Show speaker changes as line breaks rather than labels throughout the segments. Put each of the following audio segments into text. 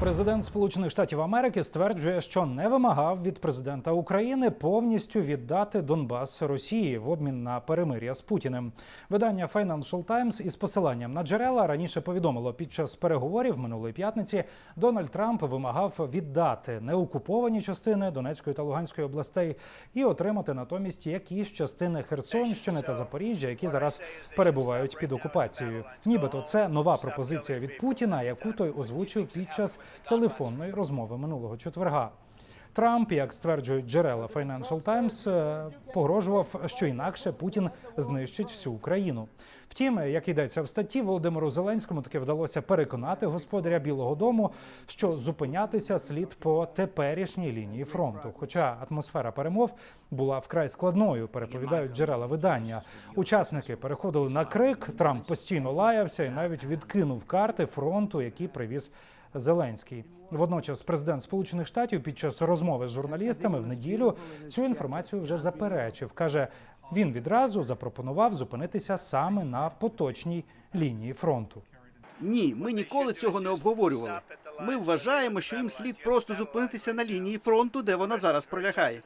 Президент Сполучених Штатів Америки стверджує, що не вимагав від президента України повністю віддати Донбас Росії в обмін на перемир'я з Путіним. Видання Financial Times із посиланням на джерела раніше повідомило, під час переговорів минулої п'ятниці Дональд Трамп вимагав віддати неокуповані частини Донецької та Луганської областей і отримати натомість якісь частини Херсонщини та Запоріжжя, які зараз перебувають під окупацією. Нібито це нова пропозиція від Путіна, яку той озвучив під час телефонної розмови минулого четверга. Трамп, як стверджують джерела Financial Times, е, погрожував, що інакше Путін знищить всю Україну. Втім, як йдеться в статті, Володимиру Зеленському таки вдалося переконати господаря Білого Дому, що зупинятися слід по теперішній лінії фронту. Хоча атмосфера перемов була вкрай складною, переповідають джерела видання. Учасники переходили на крик. Трамп постійно лаявся і навіть відкинув карти фронту, які привіз Зеленський. Водночас, президент Сполучених Штатів під час розмови з журналістами в неділю цю інформацію вже заперечив. каже, він відразу запропонував зупинитися саме на поточній лінії фронту.
Ні, ми ніколи цього не обговорювали. Ми вважаємо, що їм слід просто зупинитися на лінії фронту, де вона зараз пролягає.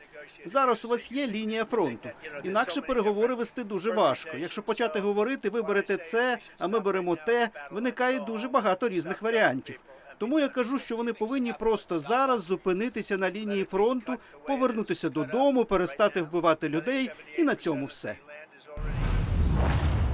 Зараз у вас є лінія фронту. Інакше переговори вести дуже важко. Якщо почати говорити, ви берете це, а ми беремо те, виникає дуже багато різних варіантів. Тому я кажу, що вони повинні просто зараз зупинитися на лінії фронту, повернутися додому, перестати вбивати людей, і на цьому все.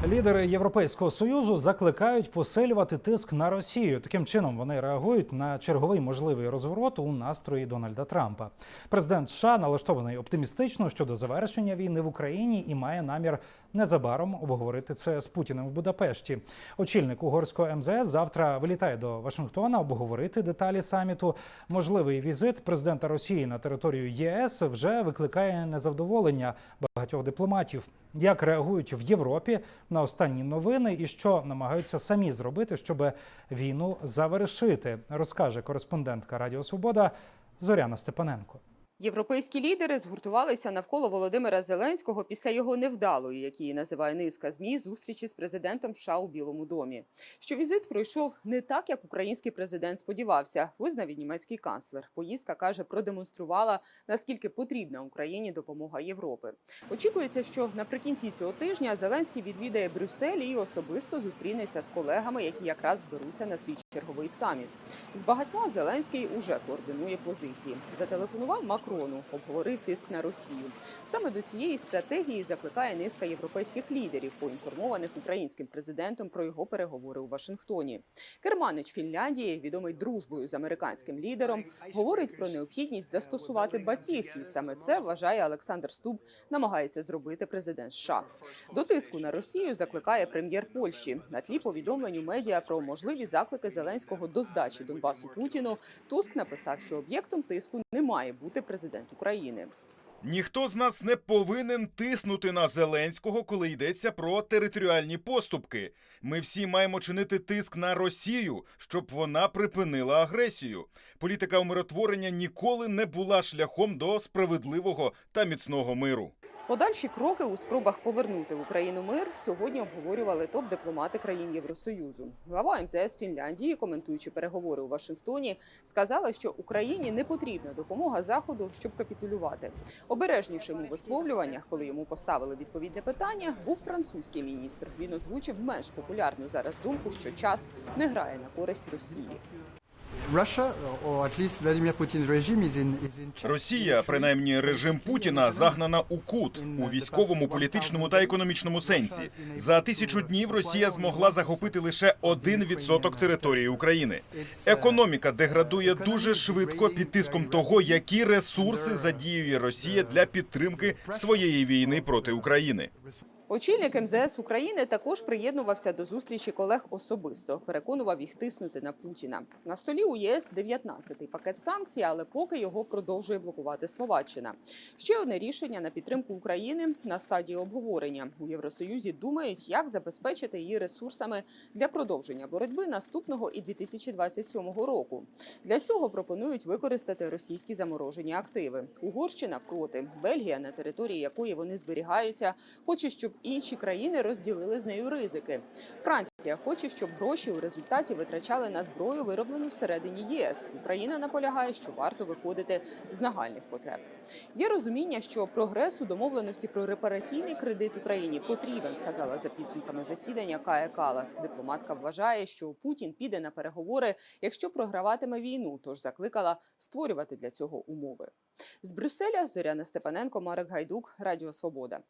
Лідери Європейського союзу закликають посилювати тиск на Росію. Таким чином вони реагують на черговий можливий розворот у настрої Дональда Трампа. Президент США налаштований оптимістично щодо завершення війни в Україні і має намір незабаром обговорити це з Путіним в Будапешті. Очільник угорського МЗС завтра вилітає до Вашингтона обговорити деталі саміту. Можливий візит президента Росії на територію ЄС вже викликає незадоволення багатьох дипломатів. Як реагують в Європі на останні новини і що намагаються самі зробити, щоб війну завершити, розкаже кореспондентка Радіо Свобода Зоряна Степаненко.
Європейські лідери згуртувалися навколо Володимира Зеленського після його невдалої, як її називає низка змі, зустрічі з президентом США у Білому домі. Що візит пройшов не так, як український президент сподівався, визнав і німецький канцлер. Поїздка каже, продемонструвала наскільки потрібна Україні допомога Європи. Очікується, що наприкінці цього тижня Зеленський відвідає Брюссель і особисто зустрінеться з колегами, які якраз зберуться на свій черговий саміт. З багатьма Зеленський уже координує позиції. Зателефонував Макрону, обговорив тиск на Росію. Саме до цієї стратегії закликає низка європейських лідерів, поінформованих українським президентом про його переговори у Вашингтоні. Керманич Фінляндії, відомий дружбою з американським лідером, говорить про необхідність застосувати батіг, і саме це вважає Олександр Стуб, намагається зробити президент США. До тиску на Росію закликає прем'єр Польщі на тлі повідомлень у медіа про можливі заклики Зеленського до здачі Донбасу Путіну. Туск написав, що об'єктом тиску не має бути президент України.
Ніхто з нас не повинен тиснути на Зеленського, коли йдеться про територіальні поступки. Ми всі маємо чинити тиск на Росію, щоб вона припинила агресію. Політика умиротворення ніколи не була шляхом до справедливого та міцного миру.
Подальші кроки у спробах повернути Україну мир сьогодні обговорювали топ-дипломати країн Євросоюзу. Глава МЗС Фінляндії, коментуючи переговори у Вашингтоні, сказала, що Україні не потрібна допомога Заходу, щоб капітулювати. Обережнішим у висловлюваннях, коли йому поставили відповідне питання, був французький міністр. Він озвучив менш популярну зараз думку, що час не грає на користь Росії.
Росія, принаймні режим Путіна, загнана у кут у військовому, політичному та економічному сенсі. За тисячу днів Росія змогла захопити лише один відсоток території України. Економіка деградує дуже швидко під тиском того, які ресурси задіює Росія для підтримки своєї війни проти України.
Очільник МЗС України також приєднувався до зустрічі колег особисто. Переконував їх тиснути на Путіна. На столі у ЄС 19-й пакет санкцій, але поки його продовжує блокувати Словаччина. Ще одне рішення на підтримку України на стадії обговорення у Євросоюзі. Думають, як забезпечити її ресурсами для продовження боротьби наступного і 2027 року. Для цього пропонують використати російські заморожені активи. Угорщина проти Бельгія, на території якої вони зберігаються, хоче, щоб інші країни розділили з нею ризики. Франція хоче, щоб гроші у результаті витрачали на зброю, вироблену всередині ЄС. Україна наполягає, що варто виходити з нагальних потреб. Є розуміння, що прогрес у домовленості про репараційний кредит Україні потрібен, сказала за підсумками засідання Кая Калас. Дипломатка вважає, що Путін піде на переговори, якщо програватиме війну, тож закликала створювати для цього умови. З Брюсселя Зоряна Степаненко, Марек Гайдук, Радіо Свобода.